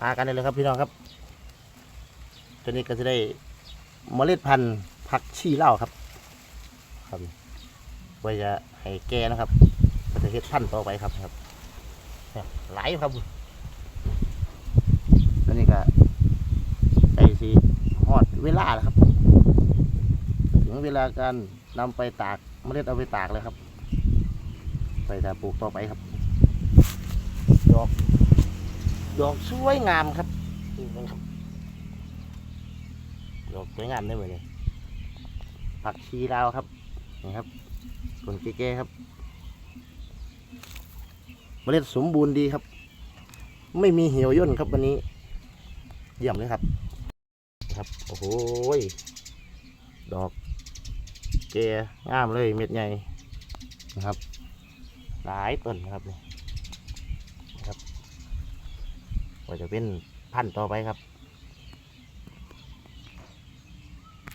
มากันได้เลยครับพี่น้องครับตัวนี้ก็จะได้เมล็ดพันธุ์ผักชีเล้าครับ ครับไว้จะให้แก่นะครับ ก็จะเฮ็ดพันธุ์ต่อไปครับครับหลายครับตัวนี้ก็ใส่สีฮอดเวลาแล้วครับ ถึงเวลาการนำไปตากเมล็ดเอาไปตากเลยครับ ไปจะปลูกต่อไปครับดอก ดอกสวยงามครับนี่เบิ่งครับ ดอกสวยงามได้หมือนเลยผักชีลาวครับนี่ครับผลแก่ๆครับเมล็ดสมบูรณ์ดีครับ ไม่มีเหี่ยวย่นครับวันนี้ เยี่ยมเลยครับ ครับโอ้โหดอกแก่งามเลยเม็ดใหญ่นะครับ หลายต้นนะครับนี่นะครับ ก็จะเป็นพันธุ์ต่อไปครับ